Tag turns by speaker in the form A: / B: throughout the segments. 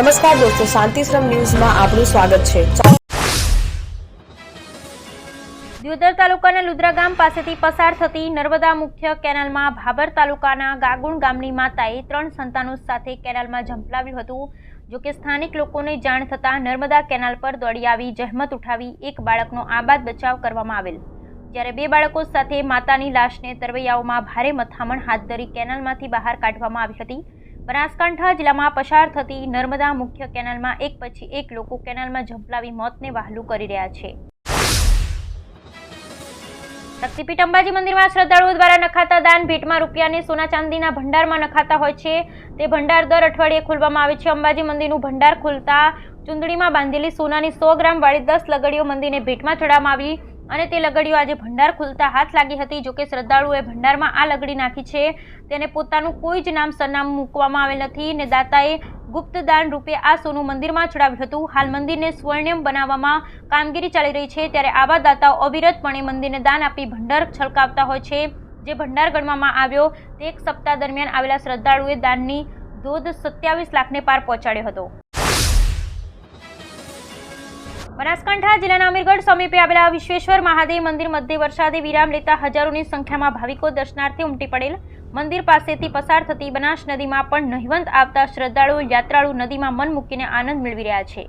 A: નમસ્કાર દોસ્તો, શાંતિશ્રમ ન્યૂઝમાં આપનું સ્વાગત છે.
B: દ્યોદર તાલુકાના લુદ્રા ગામ પાસેથી પસાર થતી નર્મદા મુખ્ય કેનાલમાં ભાબર તાલુકાના ગાગુણ ગામની માતાએ ત્રણ સંતાનો સાથે કેનાલમાં ઝંપલાવ્યું હતું. જો કે સ્થાનિક લોકોને જાણ થતાં નર્મદા કેનાલ પર દોડી આવી જહેમત ઉઠાવી એક બાળકનો આબાદ બચાવ કરવામાં આવેલ. જ્યારે બે બાળકો સાથે માતાની લાશને તરવૈયાઓમાં ભારે મથામણ હાથ ધરી કેનાલમાંથી બહાર કાઢવામાં આવી હતી. બનાસકાંઠા જિલ્લામાં પસાર થતી નર્મદા મુખ્ય કેનાલમાં એક પછી એક લોકો કેનાલમાં ઝંપલાવી મોતને વહાલું કરી રહ્યા છે. શક્તિપીઠ અંબાજી મંદિરમાં શ્રદ્ધાળુઓ દ્વારા નખાતા દાન ભેટમાં રૂપિયાને સોના ચાંદીના ભંડારમાં નખાતા હોય છે. તે ભંડાર દર અઠવાડિયે ખોલવામાં આવે છે. અંબાજી મંદિરનું ભંડાર ખોલતા ચૂંદડીમાં બાંધેલી સોનાની સો ગ્રામ વાળી દસ લગડીઓ મંદિરને ભેટમાં ચડાવવામાં આવી. અને તે લગડીઓ આજે ભંડાર ખુલતા હાથ લાગી હતી. જોકે શ્રદ્ધાળુઓએ ભંડારમાં આ લગડી નાખી છે. તેને પોતાનું કોઈ જ નામ સરનામું મૂકવામાં આવેલ નથી ને દાતાએ ગુપ્તદાન રૂપે આ સોનું મંદિરમાં ચડાવ્યું હતું. હાલ મંદિરને સ્વર્ણિમ બનાવવામાં કામગીરી ચાલી રહી છે. ત્યારે આવા દાતાઓ અવિરતપણે મંદિરને દાન આપી ભંડાર છલકાવતા હોય છે. જે ભંડાર ગણવામાં આવ્યો તે એક સપ્તાહ દરમિયાન આવેલા શ્રદ્ધાળુએ દાનની ધોધ સત્યાવીસ લાખને પાર પહોંચાડ્યો હતો. બનાસકાંઠા જિલ્લાના અમીરગઢ સમીપે આવેલા વિશ્વેશ્વર મહાદેવ મંદિર મધ્ય વરસાદે વિરામ લેતા હજારોની સંખ્યામાં ભાવિકો દર્શનાર્થે ઉમટી પડેલ. મંદિર પાસેથી પસાર થતી બનાસ નદીમાં પણ નહિવંત આવતા શ્રદ્ધાળુઓ યાત્રાળુ નદીમાં મન મૂકીને આનંદ મેળવી રહ્યા છે.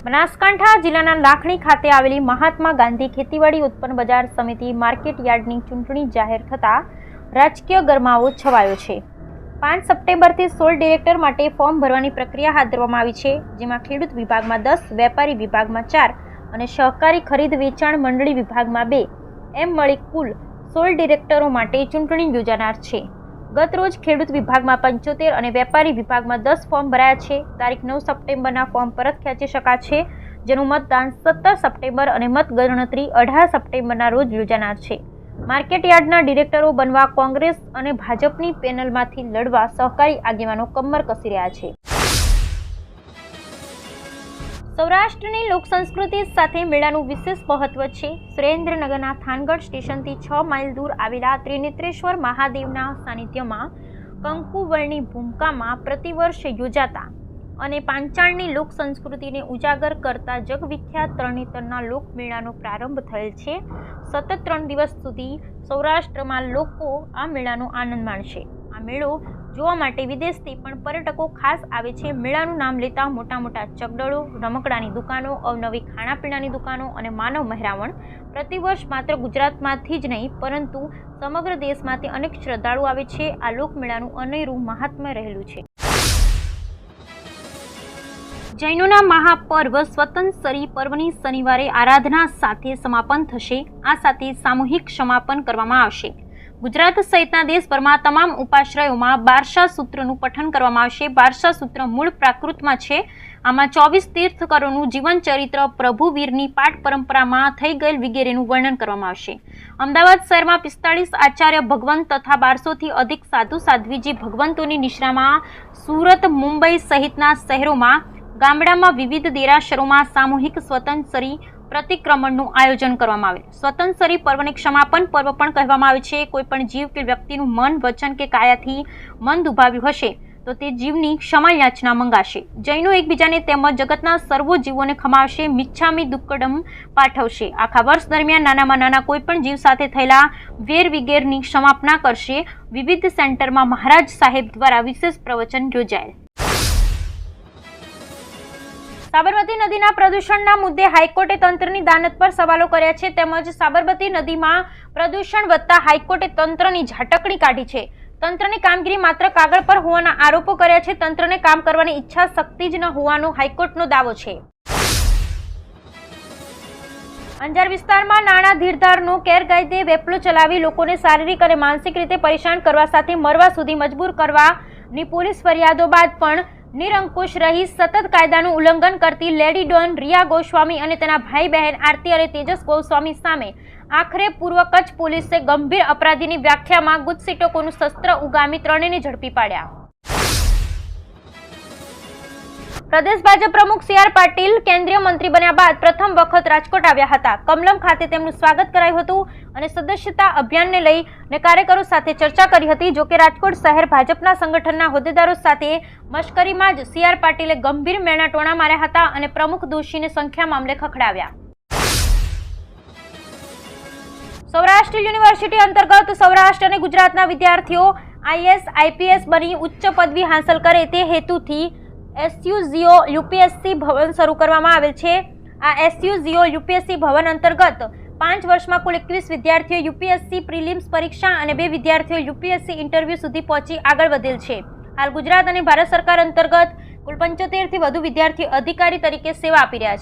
B: બનાસકાંઠા જિલ્લાના લાખણી ખાતે આવેલી મહાત્મા ગાંધી ખેતીવાડી ઉત્પન્ન બજાર સમિતિ માર્કેટ યાર્ડની ચૂંટણી જાહેર થતાં રાજકીય ગરમાવો છવાયો છે. પાંચ સપ્ટેમ્બરથી સોળ ડિરેક્ટર માટે ફોર્મ ભરવાની પ્રક્રિયા હાથ ધરવામાં આવી છે, જેમાં ખેડૂત વિભાગમાં દસ, વેપારી વિભાગમાં ચાર અને સહકારી ખરીદ વેચાણ મંડળી વિભાગમાં બે. એમ મળી કુલ સોળ ડિરેક્ટરો માટે ચૂંટણી યોજાનાર છે. ગત રોજ ખેડૂત વિભાગમાં પંચોતેર અને વેપારી વિભાગમાં દસ ફોર્મ ભરાયા છે. તારીખ નવ સપ્ટેમ્બરના ફોર્મ પરત ખેંચી શકાશે, જેનું મતદાન સત્તર સપ્ટેમ્બર અને મતગણતરી અઢાર સપ્ટેમ્બરના રોજ યોજાનાર છે. માર્કેટ યાર્ડના ડિરેક્ટરો બનવા કોંગ્રેસ અને ભાજપની પેનલમાંથી લડવા સહકારી આગેવાનો કમર કસી રહ્યા છે. સૌરાષ્ટ્રની લોક સંસ્કૃતિ સાથે મેળાનું વિશેષ મહત્વ છે. સુરેન્દ્રનગરના થાનગઢ સ્ટેશનથી છ માઇલ દૂર આવેલા ત્રિનેત્રેશ્વર મહાદેવના સાનિધ્યમાં કંકુવળની ભૂમિકામાં પ્રતિવર્ષ યોજાતા અને પાંચાળની લોક સંસ્કૃતિને ઉજાગર કરતા જગવિખ્યાત તરણેતરના લોકમેળાનો પ્રારંભ થયેલ છે. સતત ત્રણ દિવસ સુધી સૌરાષ્ટ્રમાં લોકો આ મેળાનો આનંદ માણશે. આ મેળો જોવા માટે વિદેશથી પણ પર્યટકો ખાસ આવે છે. મેળાનું નામ લેતા મોટા મોટા ચગડળો, રમકડાની દુકાનો, અવનવી ખાણાપીણાની દુકાનો અને માનવ મહેરામણ પ્રતિવર્ષ માત્ર ગુજરાતમાંથી જ નહીં, પરંતુ સમગ્ર દેશમાંથી અનેક શ્રદ્ધાળુ આવે છે. આ લોકમેળાનું અનેરું મહાત્મ્ય રહેલું છે. જૈનોના મહાપર્વ સ્વતંત્રસરી પર્વની શનિવારે આરાધના સાથે સમાપન થશે. આ સાથે સામૂહિક સમાપન કરવામાં આવશે. ગુજરાત સહિતના દેશભરમાં તમામ ઉપાશ્રયોમાં બારસા સૂત્રનું પઠન કરવામાં આવશે. બારસા સૂત્ર મૂળ પ્રાકૃતમાં છે. આમાં ચોવીસ તીર્થકરોનું જીવન ચરિત્ર પ્રભુવીરની પાઠ પરંપરામાં થઈ ગયેલ વગેરેનું વર્ણન કરવામાં આવશે. અમદાવાદ શહેરમાં પિસ્તાળીસ આચાર્ય ભગવંત તથા બારસોથી અધિક સાધુ સાધ્વીજી ભગવંતોની નિશ્રામાં સુરત, મુંબઈ સહિતના શહેરોમાં ગામડામાં વિવિધ દેરાસરોમાં સામૂહિક સ્વતંત્રસરી પ્રતિક્રમણનું આયોજન કરવામાં આવે સ્વતંત્રી પર્વને ક્ષમાપન પર્વ પણ કહેવામાં આવે છે. કોઈપણ જીવ કે વ્યક્તિનું મન, વચન કે કાયાથી મન દુભાવ્યું હશે, તો તે જીવની ક્ષમા યાચના મંગાશે. જૈનો એકબીજાને તેમજ જગતના સર્વો જીવોને ખમાવશે, મિચ્છામી દુક્કડમ પાઠવશે. આખા વર્ષ દરમિયાન નાનામાં નાના કોઈપણ જીવ સાથે થયેલા વેર વિગેરની ક્ષમાપના કરશે. વિવિધ સેન્ટરમાં મહારાજ સાહેબ દ્વારા વિશેષ પ્રવચન યોજાયેલ. સાબરમતી નદીના પ્રદૂષણના મુદ્દે હાઈકોર્ટે તંત્રની દાનત પર સવાલો કર્યા છે. તેમજ સાબરમતી નદીમાં પ્રદૂષણ વધતા હાઈકોર્ટે તંત્રની ઝાટકણી કાઢી છે. તંત્રની કામગીરી માત્ર કાગળ પર હોવાના આરોપો કર્યા છે. તંત્રને કામ કરવાની ઈચ્છા શક્તિ જ ન હોવાનો હાઈકોર્ટનો દાવો છે. અંજાર વિસ્તારમાં નાણાં ધીરધારનો ગેરકાયદે વેપલો ચલાવી લોકોને શારીરિક અને માનસિક રીતે પરેશાન કરવા સાથે મરવા સુધી મજબૂર કરવાની પોલીસ ફરિયાદો બાદ પણ નિરંકુશ રહી સતત કાયદાનું ઉલ્લંઘન કરતી લેડી ડોન રિયા ગોસ્વામી અને તેના ભાઈ બહેન આરતી અને તેજસ ગોસ્વામી સામે આખરે પૂર્વ કચ્છ પોલીસે ગંભીર અપરાધીની વ્યાખ્યામાં ગુજસિટોકોનું શસ્ત્ર ઉગામી ત્રણેયને ઝડપી પાડ્યા. પ્રદેશ ભાજપ પ્રમુખ સી આર પાટીલ કેન્દ્રીય મંત્રી બન્યા બાદ પ્રથમ વખત રાજકોટ આવ્યા હતા. કમલમ ખાતે તેમનું સ્વાગત કરાયું હતું અને સદસ્યતા અભિયાનને લઈને કાર્યકરો સાથે ચર્ચા કરી હતી, જોકે રાજકોટ શહેર ભાજપના સંગઠનના હોદ્દેદારો સાથે મશ્કરીમાં જ સી આર પાટીલે ગંભીર મેણા ટોણા માર્યા હતા અને પ્રમુખ દોશીને સંખ્યા મામલે ખખડાવ્યા. સૌરાષ્ટ્ર યુનિવર્સિટી અંતર્ગત સૌરાષ્ટ્ર અને ગુજરાતના વિદ્યાર્થીઓ આઈએસ આઈપીએસ બની ઉચ્ચ પદવી હાંસલ કરે તે હેતુથી એસયુઝીઓ યુપીએસસી ભવન શરૂ કરવામાં આવેલ છે. આ એસયુઝીઓ યુપીએસસી ભવન અંતર્ગત પાંચ વર્ષમાં કુલ એકવીસ વિદ્યાર્થીઓ યુપીએસસી પ્રિલિમ્સ પરીક્ષા અને બે વિદ્યાર્થીઓ યુપીએસસી ઇન્ટરવ્યૂ સુધી પહોંચી આગળ વધેલ છે. હાલ ગુજરાત અને ભારત સરકાર અંતર્ગત કુલ પંચોતેરથી વધુ વિદ્યાર્થીઓ અધિકારી તરીકે સેવા આપી રહ્યા છે.